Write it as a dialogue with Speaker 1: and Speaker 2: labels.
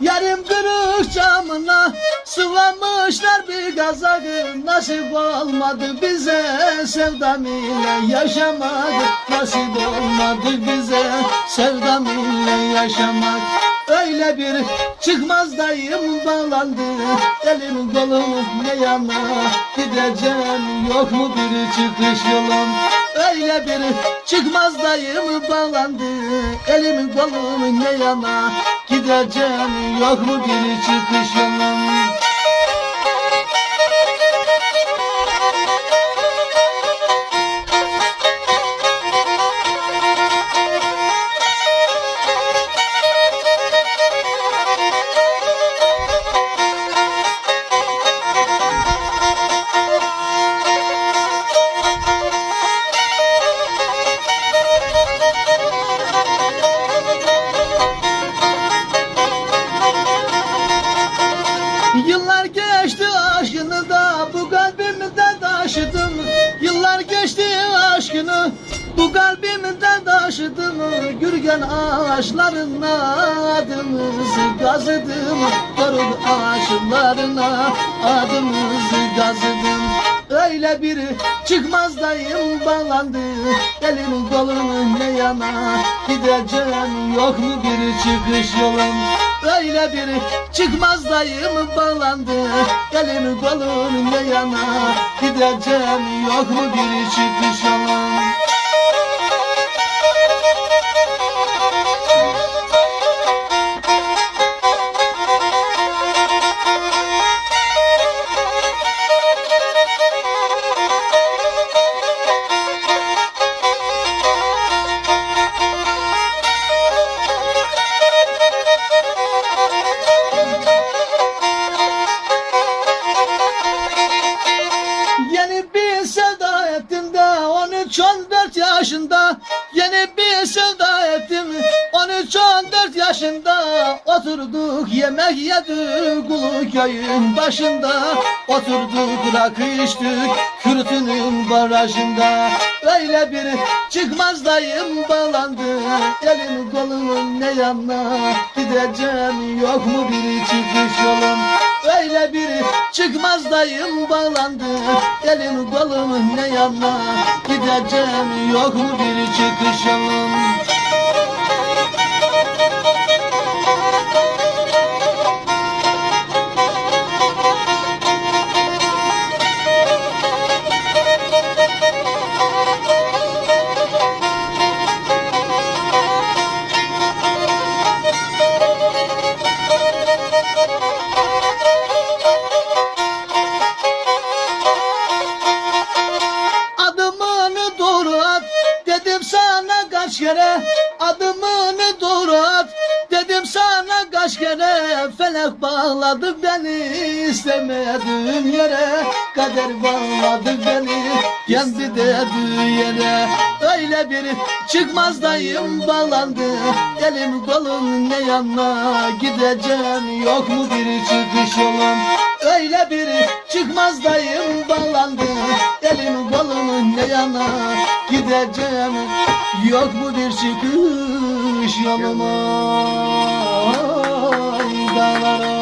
Speaker 1: Yarım kırık camına sıvamışlar bir kazak Nasip olmadı bize sevdam ile yaşamak. Nasip olmadı bize sevdam ile yaşamak. Öyle bir çıkmaz dayım bağlandı. Elim kolum ne yana gideceğim Yok mu bir çıkış yolum? Öyle bir çıkmaz dayım bağlandı. Elim kolum ne yana gideceğim Yok mu bir çıkış yolum geçti aşkını da bu kalbimde taşıdım. Yıllar geçti aşkını bu kalbimde taşıdım. Gürgen ağaçlarına adımızı gazıdım Doruk ağaçlarına adımızı gazıdım Öyle bir çıkmaz dayım bağlandı Elim kolum ne yana gideceğim Yok mu bir çıkış yolum Öyle bir çıkmaz dayım bağlandı. Elim kolum ne yana gideceğim. Yok mu bir çıkış yolum 13-14 yaşında Yeni bir sevda ettim. 13-14 yaşında Oturduk yemek yedik Ulu köyün başında. Oturduk rakı içtik Kürtünün barajında. Öyle bir çıkmaz dayım bağlandı Elim kolum ne yana Gideceğim yok mu bir çıkış yolum Öyle bir çıkmaz dayım bağlandı. Elim kolum ne yana. Gideceğim yok mu bir çıkış kaç kere Adımını doğru at? Dedim sana kaç kere Felek bağladı beni istemediğim yere. Kader bağladı beni kendi dediği yere. Öyle bir çıkmaz dayım bağlandı. Elim kolum ne yana gideceğim? Yok mu bir çıkış yolum? Öyle bir çıkmaz dayım bağlandı. Elim kolum ne yana gideceğim Yok mudur çıkış yoluma. Dağlara.